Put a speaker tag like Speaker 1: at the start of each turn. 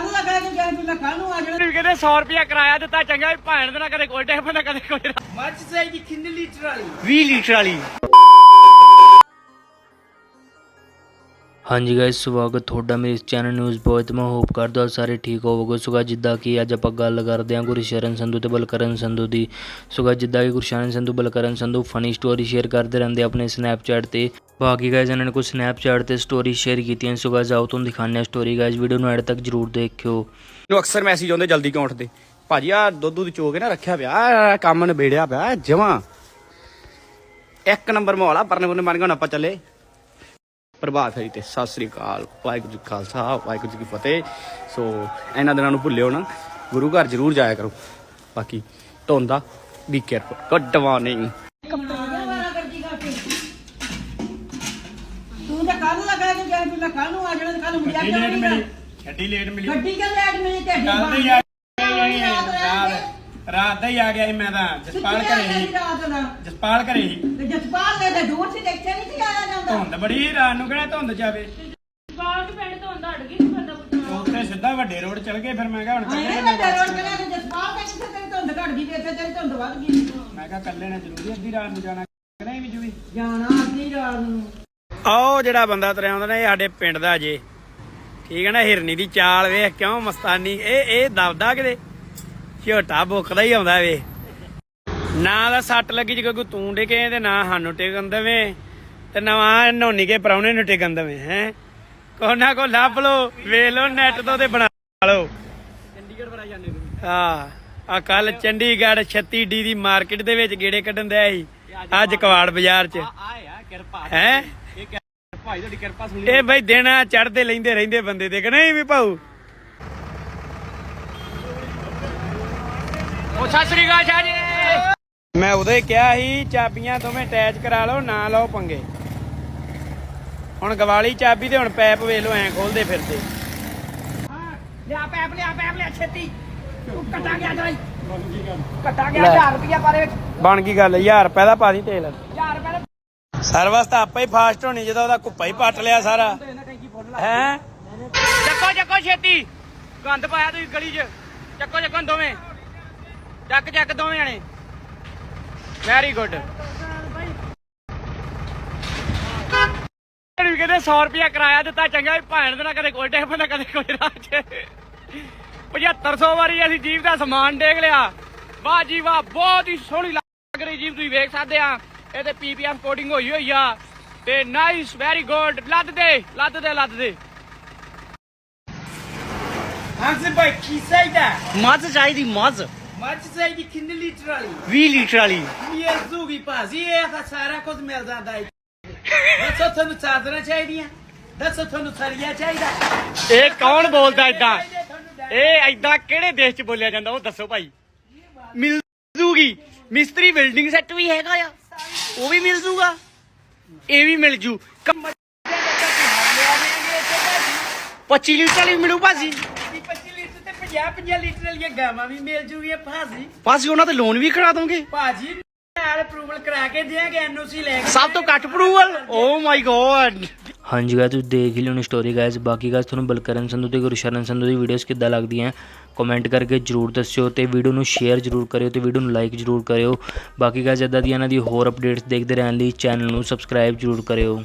Speaker 1: ਕੇ ਤੂੰ ਆ ਜਾਣਾ।
Speaker 2: ਕਹਿੰਦੇ 100 ਰੁਪਿਆ ਕਿਰਾਇਆ ਦਿੱਤਾ ਚੰਗਾ ਵੀ ਭਾਣ ਦੇ ਨਾਲ ਕਦੇ ਕੋਈ ਟੈਪ ਨਾ ਕਦੇ ਕੋਈ
Speaker 1: ਮੱਝ ਚਾਹੀਦੀ ਕਿੰਨੇ ਲੀਟਰ ਵਾਲੀ।
Speaker 2: 20 ਲੀਟਰ ਵਾਲੀ।
Speaker 3: ਹਾਂਜੀ ਗਾਇਸ ਸਵਾਗਤ ਤੁਹਾਡਾ ਮੇਰੇ ਇਸ ਚੈਨਲ ਨਿਊਜ਼ ਬੋਏ ਤੇ ਮੈਂ ਹੋਪ ਕਰਦਾ ਹਾਂ ਸਾਰੇ ਠੀਕ ਹੋਵੋਗੇ। ਸੋ guys, ਜਿੱਦਾਂ ਕਿ ਅੱਜ ਆਪਾਂ ਗੱਲ ਕਰਦੇ ਹਾਂ ਗੁਰਸ਼ਰਨ ਸੰਧੂ ਤੇ ਬਲਕਰਨ ਸੰਧੂ ਦੀ। ਸੋ guys, ਜਿੱਦਾਂ ਕਿ Gursharan Sandhu Balkaran Sandhu funny story share ਕਰਦੇ ਰਹਿੰਦੇ ਆਪਣੇ ਸਨੈਪਚੈਟ ਤੇ। ਬਾਕੀ ਗਾਇਸ ਇਹਨਾਂ ਨੇ ਕੁਝ ਸਨੈਪਚੈਟ ਤੇ ਸਟੋਰੀ ਸ਼ੇਅਰ ਕੀਤੀਆਂ ਸੋ guys, ਆਓ ਤੁਹਾਨੂੰ ਦਿਖਾਉਂਦੇ ਹਾਂ ਸਟੋਰੀ ਗਾਇਸ ਵੀਡੀਓ ਨੂੰ ਐਡ ਤੱਕ ਜਰੂਰ ਦੇਖਿਓ।
Speaker 2: ਨੂੰ ਅਕਸਰ ਮੈਸੇਜ ਆਉਂਦੇ ਜਲਦੀ ਕਿਉਂ ਉੱਠਦੇ? ਭਾਜੀ ਆ ਦੁੱਧ ਚੋ ਕੇ ਨਾ ਰੱਖਿਆ ਪਿਆ ਆਹ ਕੰਮ ਨਿਬੇੜਿਆ ਪਿਆ ਜਮਾ। ਇੱਕ ਨੰਬਰ ਮਾਹੌਲ ਆ ਪਰਨੇ ਪੁਰਨੇ ਬਣ ਗਏ ਹੁਣ ਆਪਾਂ ਚੱਲੇ। ਪ੍ਰਭਾਤ ਫੇਰੀ ਤੇ ਸਤਿ ਸ੍ਰੀ ਅਕਾਲ ਵਾਹਿਗੁਰੂ ਜੀ ਖਾਲਸਾ ਵਾਹਿਗੁਰੂ ਜੀ ਕੀ ਫਤਿਹ। ਸੋ ਇਹਨਾਂ ਦਿਨਾਂ ਨੂੰ ਭੁੱਲਿਓ ਨਾ ਗੁਰੂ ਘਰ ਜ਼ਰੂਰ ਜਾਇਆ ਕਰੋ। ਬਾਕੀ ਧੁੰਦਾ ਬੀ ਕੇਅਰਫੁਲ ਗੁੱਡ ਮਾਰਨਿੰਗ
Speaker 1: ਤੂੰ ਤਾਂ ਕੱਲ ਲਗਾ ਕੇ ਗਿਆ ਤੂੰ ਕੱਲ ਨੂੰ ਆ ਜਾਣਾ ਕੱਲ ਮੁੜਿਆ ਕਿਉਂ ਨਹੀਂ ਗਾ?
Speaker 2: ਛੱਡੀ ਲੇਟ ਮਿਲੀ
Speaker 1: ਗੱਡੀ ਕਿ ਲੈਟ ਮਿਲੀ ਤੇ
Speaker 2: ਕੱਲ ਤੇ ਆ ਰਾਤ ਰਾਤ ਦਾ ਹੀ ਆ ਗਿਆ ਸੀ ਮੈਂ ਤਾਂ ਜਸਪਾਲ ਘਰੇ ਸੀ।
Speaker 1: ਰਾਤ ਦਾ।
Speaker 2: ਜਸਪਾਲ ਘਰੇ ਸੀ।
Speaker 1: ਤੇ ਜਸਪਾਲ ਨੇ ਤਾਂ ਦੂਰ ਸੀ ਦੇਖਿਆ ਨਹੀਂ ਸੀ ਆਇਆ ਜਾਂਦਾ।
Speaker 2: ਧੁੰਦ ਬੜੀ ਰਾਤ ਨੂੰ ਕਿਹੜਾ ਧੁੰਦ ਜਾਵੇ।
Speaker 4: ਬਾਗ ਪਿੰਡ ਤੋਂ ਅੰਦਰ ਅੜ ਗਈ ਸੀ ਬੰਦਾ ਪੁੱਛਣਾ
Speaker 2: ਉੱਥੇ ਸਿੱਧਾ ਵੱਡੇ ਰੋਡ ਚਲ ਗਏ ਫਿਰ ਮੈਂ ਕਿਹਾ ਹੁਣ
Speaker 1: ਆਏ
Speaker 2: ਕੱਲੇ
Speaker 1: ਨਾ
Speaker 2: ਨੇ
Speaker 1: ਤੇ ਰੋਡ ਤੇ ਜਸਪਾਲ ਤੇ ਕਿੱਥੇ ਤੇਰੀ ਧੁੰਦ ਘਟ ਗਈ ਤੇ ਇੱਥੇ ਤੇਰੀ ਧੁੰਦ ਵੱਧ ਗਈ।
Speaker 2: ਮੈਂ ਕਿਹਾ ਕੱਲੇ ਨੇ ਜ਼ਰੂਰੀ ਅੱਧੀ ਰਾਤ ਨੂੰ ਜਾਣਾ ਨਹੀਂ ਵੀ ਜੂਵੀ
Speaker 1: ਜਾਣਾ ਅੱਧੀ ਰਾਤ ਨੂੰ।
Speaker 2: ਆਓ ਜਿਹੜਾ ਬੰਦਾ ਤੁਰਿਆ ਆਉਂਦਾ ਨਾ ਇਹ ਸਾਡੇ ਪਿੰਡ ਦਾ ਜੇ ਠੀਕ ਹੈ ਨਾ ਹਿਰਨੀ ਦੀ ਚਾਲ ਵੇਖ ਕਿਉਂ ਮਸਤਾਨੀ ਇਹ ਇਹ ਦਬਦਾ ਕਿਤੇ? ਝੋਟਾ ਬੁੱਕਦਾ ਹੀ ਆਉਂਦਾ ਵੇ। ਨਾ ਦਾ ਸੱਟ ਲੱਗੀ ਜੇ ਕੋਈ ਤੂੰ ਡਿਕੇ ਤੇ ਨਾ ਸਾਨੂੰ ਟਿਕਣ ਦੇਵੇਂ ਤੇ ਨਵਾਂ ਨੋਨੀ ਕੇ ਪਰਾਉਣੇ ਨੂੰ ਟਿਕਣ ਦੇਵੇਂ ਹੈ। ਕੋਨਾ ਕੋ ਲੱਭ ਲੋ ਵੇਖ ਲੋ ਨੈਟ ਤੋਂ ਤੇ ਬਣਾ ਲਓ। ਚੰਡੀਗੜ੍ਹ ਬਣਾ ਜਾਂਦੇ ਹਾਂ ਆ ਕੱਲ ਚੰਡੀਗੜ੍ਹ 36 ਡੀ ਦੀ ਮਾਰਕੀਟ ਦੇ ਵਿੱਚ ਗੇੜੇ ਕੱਢਣ ਦਿਆ ਸੀ ਅੱਜ ਕਵਾੜ ਬਾਜ਼ਾਰ 'ਚ। ਹੈ?
Speaker 5: ਭਾਈ ਤੁਹਾਡੀ ਕਿਰਪਾ ਸੁਣੀ।
Speaker 2: ਇਹ ਬਈ ਦਿਨ ਚੜਦੇ ਲੈਂਦੇ ਰਹਿੰਦੇ ਬੰਦੇ ਤੇ ਕਿ ਨਹੀਂ ਵੀ ਭਾਊ? ਉਹ ਸਤਿ ਸ੍ਰੀ ਅਕਾਲ ਸ਼ਾਹ ਜੀ। ਮੈਂ ਹੀ ਕਿਹਾ ਸੀ ਚਾਬੀਆਂ ਦੋਵੇਂ ਅਟੈਚ ਕਰਾ ਲਓ ਨਾ ਲਓ ਪੰਗੇ। ਹੁਣ ਗਵਾਲੀ ਚਾਬੀ ਤੇ ਹੁਣ ਪੈਪ ਵੇਖ ਲਓ ਐ ਖੋਲਦੇ ਫਿਰਦੇ।
Speaker 1: ਲਿਆ ਪੈਪ ਲਿਆ ਪੈਪ ਲਿਆ ਛੇਤੀ। ਤੂੰ ਕੱਟਾ ਗਿਆ ਜਾਈ ਕੱਟਾ ਗਿਆ 1000 ਰੁਪਿਆ ਪਾਰੇ ਵਿੱਚ।
Speaker 2: ਬਣ ਗਈ ਗੱਲ 1000 ਰੁਪਏ ਦਾ ਪਾ ਦੀ ਤੇਲ।
Speaker 1: 1000 ਰੁਪਏ
Speaker 2: ਸਰਵਿਸ ਤਾਂ ਆਪੇ ਹੀ ਫਾਸਟ ਹੋਣੀ ਜਦੋਂ ਉਹਦਾ ਕੁੱਪਾ ਹੀ ਪੱਟ ਲਿਆ ਸਾਰਾ। ਹੈ? ਚੱਕੋ ਚੱਕੋ ਛੇਤੀ। ਗੰਦ ਪਾਇਆ ਤੁਸੀਂ ਗਲੀ 'ਚ। ਚੱਕੋ ਚੱਕੋ ਦੋਵੇਂ। ਚੱਕ ਚੱਕ ਦੋਵੇਂ ਜਣੇ। ਵੈਰੀ ਗੁੱਡ ਵੀ ਕਹਿੰਦੇ 100 ਰੁਪਿਆ ਕਿਰਾਇਆ ਦਿੱਤਾ, ਚੰਗਾ ਵੀ ਦੇ ਨਾਲ ਕਦੇ ਕੋਈ ਟੈਪ ਨਾ, ਕਦੇ ਕੋਈ ਰਾਹ 7500 ਵਾਰੀ ਅਸੀਂ ਜੀਵ ਦਾ ਸਮਾਨ ਡੇਗ ਲਿਆ। ਵਾਹ ਜੀ ਵਾਹ, ਬਹੁਤ ਹੀ ਸੋਹਣੀ ਲੱਗ ਰਹੀ ਜੀਵ ਤੁਸੀਂ ਵੇਖ ਸਕਦੇ ਆ। ਇਹ ਪੀਪੀਐਫ ਕੋਡਿੰਗ ਹੋਈ ਹੋਈ ਆ। ਤੇ ਨਾਈਸ ਵੈਰੀ ਗੁੱਡ ਲੱਦ ਦੇ ਲੱਦ ਦੇ ਲੱਦ ਦੇ।
Speaker 1: ਹਾਂ ਭਾਈ ਕੀ ਚਾਹੀਦਾ
Speaker 2: ਮੱਝ ਚਾਹੀਦੀ, ਮੱਝ।
Speaker 1: ਮੱਝ ਚਾਹੀਦੀ ਕਿੰਨੇ ਲੀਟਰ ਵਾਲੀ
Speaker 2: 20 ਲੀਟਰ ਵਾਲੀ
Speaker 1: ਇਹ ਜ਼ੂਗੀ ਭਾਜੀ ਇਹ ਤਾਂ ਸਾਰਾ ਕੁਝ ਮਿਲ ਜਾਂਦਾ ਹੈ ਦੱਸੋ ਤੁਹਾਨੂੰ ਚਾਦਰਾਂ ਚਾਹੀਦੀਆਂ ਦੱਸੋ ਤੁਹਾਨੂੰ ਸਰੀਆ ਚਾਹੀਦਾ
Speaker 2: ਇਹ ਕੌਣ ਬੋਲਦਾ ਏਦਾਂ ਇਹ ਏਦਾਂ ਕਿਹੜੇ ਦੇਸ਼ 'ਚ ਬੋਲਿਆ ਜਾਂਦਾ ਉਹ ਦੱਸੋ ਭਾਈ ਮਿਲ ਜੂਗੀ ਮਿਸਤਰੀ ਬਿਲਡਿੰਗ ਸੈੱਟ ਵੀ ਹੈਗਾ ਆ ਉਹ ਵੀ ਮਿਲ ਜੂਗਾ ਇਹ ਵੀ ਮਿਲ ਜੂ ਕੰਮ 25 ਲੀਟਰ ਵਾਲੀ ਵੀ ਮਿਲੂ ਭਾਜੀ
Speaker 1: 25 ਲੀਟਰ ਤੇ 50 50 ਲੀਟਰ ਵਾਲੀਆਂ ਗਾਵਾਂ ਵੀ ਮਿਲ ਜੂਗੀਆਂ ਭਾਜੀ।
Speaker 2: ਭਾਜੀ ਉਹਨਾਂ ਤੇ ਲੋਨ ਵੀ ਕਰਾ ਦੋਗੇ?
Speaker 1: ਭਾਜੀ ਨਾਲ ਅਪਰੂਵਲ ਕਰਾ ਕੇ ਦਿਆਂਗੇ ਐਨਓਸੀ ਲੈ ਕੇ।
Speaker 2: ਸਭ ਤੋਂ ਘੱਟ ਅਪਰੂਵਲ ਓ ਮਾਈ ਗੋਡ
Speaker 3: ਹਾਂਜੀ ਗਾਇਸ ਤੁਸੀਂ ਦੇਖ ਹੀ ਲਿਓਣੀ ਸਟੋਰੀ ਗਾਇਸ ਬਾਕੀ ਗਾਇਸ ਤੁਹਾਨੂੰ ਬਲਕਰਨ ਸੰਧੂ ਤੇ ਗੁਰਸ਼ਰਨ ਸੰਧੂ ਦੀ ਵੀਡੀਓਜ਼ ਕਿੱਦਾਂ ਲੱਗਦੀਆਂ? ਕਮੈਂਟ ਕਰਕੇ ਜਰੂਰ ਦੱਸਿਓ ਤੇ ਵੀਡੀਓ ਨੂੰ ਸ਼ੇਅਰ ਜਰੂਰ ਕਰਿਓ ਤੇ ਵੀਡੀਓ ਨੂੰ ਲਾਈਕ ਜਰੂਰ ਕਰਿਓ। ਬਾਕੀ ਗਾਇਸ ਇਦਾਂ ਦੀਆਂ ਇਹਨਾਂ ਦੀ ਹੋਰ ਅਪਡੇਟਸ ਦੇਖਦੇ ਰਹਿਣ ਲਈ ਚੈਨਲ ਨੂੰ ਸਬਸਕ੍ਰਾਈਬ ਜਰੂਰ ਕਰਿਓ।